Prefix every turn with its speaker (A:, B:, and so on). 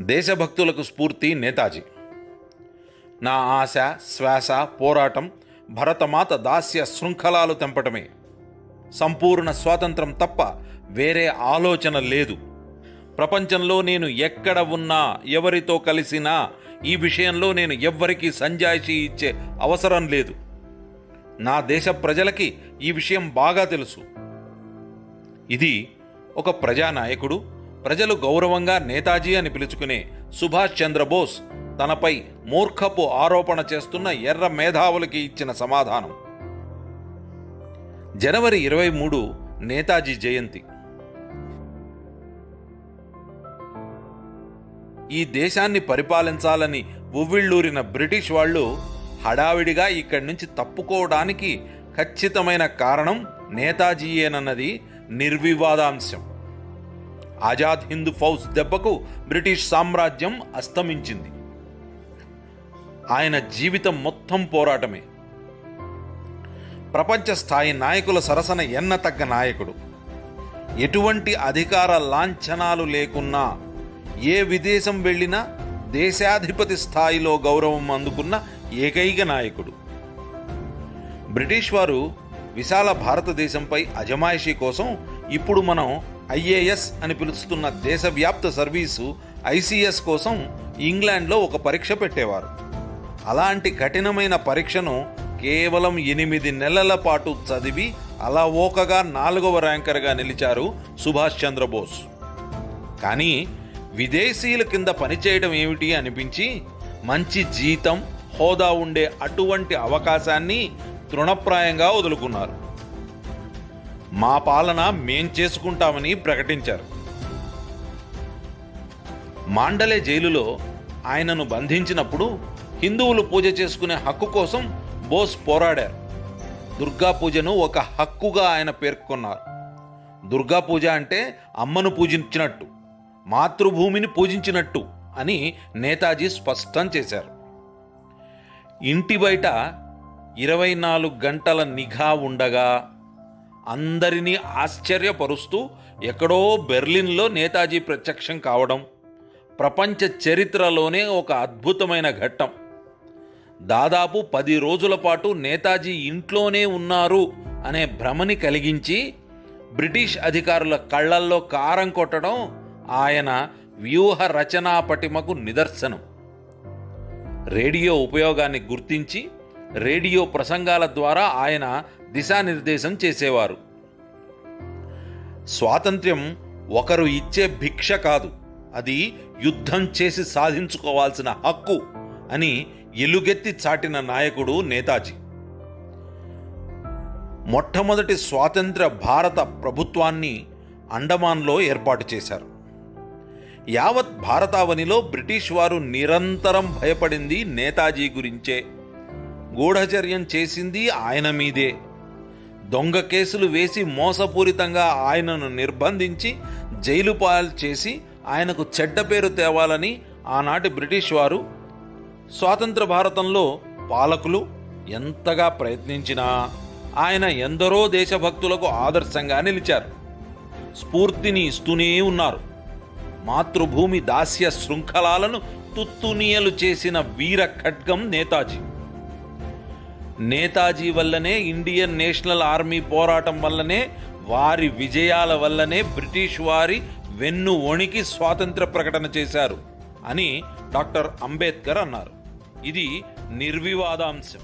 A: దేశభక్తులకు స్ఫూర్తి నేతాజీ. నా ఆశ శ్వాస పోరాటం భరతమాత దాస్య శృంఖలాలు తెంపటమే. సంపూర్ణ స్వాతంత్రం తప్ప వేరే ఆలోచన లేదు. ప్రపంచంలో నేను ఎక్కడ ఉన్నా ఎవరితో కలిసినా ఈ విషయంలో నేను ఎవ్వరికీ సంజాయిషీ ఇచ్చే అవసరం లేదు. నా దేశ ప్రజలకి ఈ విషయం బాగా తెలుసు. ఇది ఒక ప్రజానాయకుడు ప్రజలు గౌరవంగా నేతాజీ అని పిలుచుకునే సుభాష్ చంద్రబోస్ తనపై మూర్ఖపు ఆరోపణ చేస్తున్న ఎర్ర మేధావులకి ఇచ్చిన సమాధానం. జనవరి ఇరవై మూడు నేతాజీ జయంతి. ఈ దేశాన్ని పరిపాలించాలని ఉవ్విళ్ళూరిన బ్రిటిష్ వాళ్ళు హడావిడిగా ఇక్కడి నుంచి తప్పుకోవడానికి ఖచ్చితమైన కారణం నేతాజీయేనన్నది నిర్వివాదాంశం. ఆజాద్ హింద్ ఫౌజ్ దెబ్బకు బ్రిటిష్ సామ్రాజ్యం అస్తమించింది. ఆయన జీవితం మొత్తం పోరాటమే. ప్రపంచ స్థాయి నాయకుల సరసన ఎన్న తగ్గ నాయకుడు. ఎటువంటి అధికార లాంఛనాలు లేకున్నా ఏ విదేశం వెళ్ళినా దేశాధిపతి స్థాయిలో గౌరవం అందుకున్న ఏకైక నాయకుడు. బ్రిటిష్ వారు విశాల భారతదేశంపై అజమాయిషీ కోసం ఇప్పుడు మనం ఐఏఎస్ అని పిలుస్తున్న దేశవ్యాప్త సర్వీసు ఐసీఎస్ కోసం ఇంగ్లాండ్లో ఒక పరీక్ష పెట్టేవారు. అలాంటి కఠినమైన పరీక్షను కేవలం ఎనిమిది నెలల పాటు చదివి అలా ఓకగా నాలుగవ ర్యాంకర్గా నిలిచారు సుభాష్ చంద్రబోస్. కానీ విదేశీయుల కింద పనిచేయడం ఏమిటి అనిపించి మంచి జీతం హోదా ఉండే అటువంటి అవకాశాన్ని తృణప్రాయంగా వదులుకున్నారు. మా పాలన మేం చేసుకుంటామని ప్రకటించారు. మాండలే జైలులో ఆయనను బంధించినప్పుడు హిందువులు పూజ చేసుకునే హక్కు కోసం బోస్ పోరాడారు. దుర్గా పూజను ఒక హక్కుగా ఆయన పేర్కొన్నారు. దుర్గా పూజ అంటే అమ్మను పూజించినట్టు మాతృభూమిని పూజించినట్టు అని నేతాజీ స్పష్టం చేశారు. ఇంటి బయట ఇరవై నాలుగు గంటల నిఘా ఉండగా అందరినీ ఆశ్చర్యపరుస్తూ ఎక్కడో బెర్లిన్లో నేతాజీ ప్రత్యక్షం కావడం ప్రపంచ చరిత్రలోనే ఒక అద్భుతమైన ఘట్టం. దాదాపు పది రోజుల పాటు నేతాజీ ఇంట్లోనే ఉన్నారు అనే భ్రమని కలిగించి బ్రిటిష్ అధికారుల కళ్ళల్లో కారం కొట్టడం ఆయన వ్యూహ రచనా పటిమకు నిదర్శనం. రేడియో ఉపయోగాన్ని గుర్తించి రేడియో ప్రసంగాల ద్వారా ఆయన దిశానిర్దేశం చేసేవారు. స్వాతంత్ర్యం ఒకరు ఇచ్చే భిక్ష కాదు. అది యుద్ధం చేసి సాధించుకోవాల్సిన హక్కు అని ఎలుగెత్తి చాటిన నాయకుడు నేతాజీ. మొట్టమొదటి స్వాతంత్ర భారత ప్రభుత్వాన్ని అండమాన్లో ఏర్పాటు చేశారు. యావత్ భారతావనిలో బ్రిటిష్ వారు నిరంతరం భయపడింది నేతాజీ గురించే. గూఢచర్యం చేసింది ఆయన మీదే. దొంగ కేసులు వేసి మోసపూరితంగా ఆయనను నిర్బంధించి జైలు పాలు చేసి ఆయనకు చెడ్డ పేరు తేవాలని ఆనాటి బ్రిటిష్ వారు స్వాతంత్ర భారతంలో పాలకులు ఎంతగా ప్రయత్నించినా ఆయన ఎందరో దేశభక్తులకు ఆదర్శంగా నిలిచారు. స్ఫూర్తిని ఇస్తూనే ఉన్నారు. మాతృభూమి దాస్య శృంఖలాలను తుత్తునియలు చేసిన వీర ఖడ్గం నేతాజీ. నేతాజీ వల్లనే ఇండియన్ నేషనల్ ఆర్మీ పోరాటం వల్లనే వారి విజయాల వల్లనే బ్రిటిష్ వారి వెన్ను వణికి స్వాతంత్ర ప్రకటన చేశారు అని డాక్టర్ అంబేద్కర్ అన్నారు. ఇది నిర్వివాదాంశం.